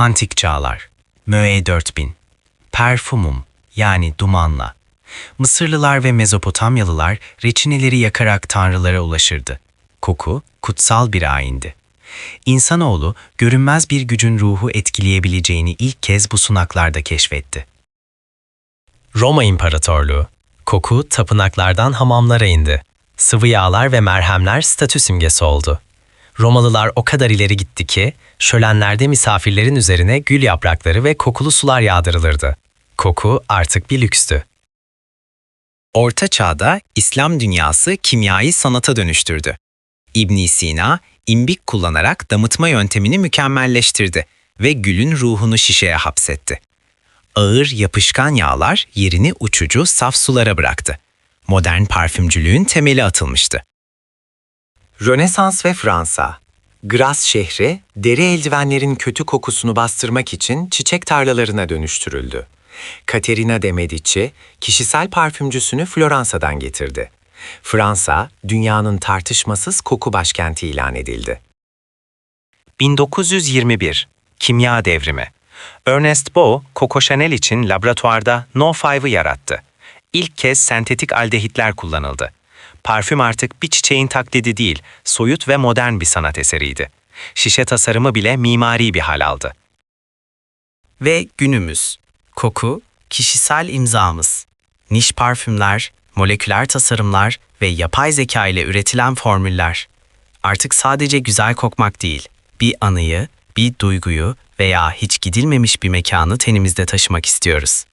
Antik çağlar. Möe 4000. Perfumum yani dumanla. Mısırlılar ve Mezopotamyalılar reçineleri yakarak tanrılara ulaşırdı. Koku kutsal bir ayindi. İnsanoğlu görünmez bir gücün ruhu etkileyebileceğini ilk kez bu sunaklarda keşfetti. Roma İmparatorluğu. Koku tapınaklardan hamamlara indi. Sıvı yağlar ve merhemler statü simgesi oldu. Romalılar o kadar ileri gitti ki şölenlerde misafirlerin üzerine gül yaprakları ve kokulu sular yağdırılırdı. Koku artık bir lükstü. Orta Çağ'da İslam dünyası kimyayı sanata dönüştürdü. ibn Sina, imbik kullanarak damıtma yöntemini mükemmelleştirdi ve gülün ruhunu şişeye hapsetti. Ağır, yapışkan yağlar yerini uçucu, saf sulara bıraktı. Modern parfümcülüğün temeli atılmıştı. Rönesans ve Fransa Gras şehri, deri eldivenlerin kötü kokusunu bastırmak için çiçek tarlalarına dönüştürüldü. Caterina de Medici, kişisel parfümcüsünü Floransa'dan getirdi. Fransa, dünyanın tartışmasız koku başkenti ilan edildi. 1921 Kimya Devrimi Ernest Bow, Coco Chanel için laboratuvarda No5'ı yarattı. İlk kez sentetik aldehitler kullanıldı. Parfüm artık bir çiçeğin taklidi değil, soyut ve modern bir sanat eseriydi. Şişe tasarımı bile mimari bir hal aldı. Ve günümüz. Koku, kişisel imzamız. Niş parfümler, moleküler tasarımlar ve yapay zeka ile üretilen formüller. Artık sadece güzel kokmak değil, bir anıyı, bir duyguyu veya hiç gidilmemiş bir mekanı tenimizde taşımak istiyoruz.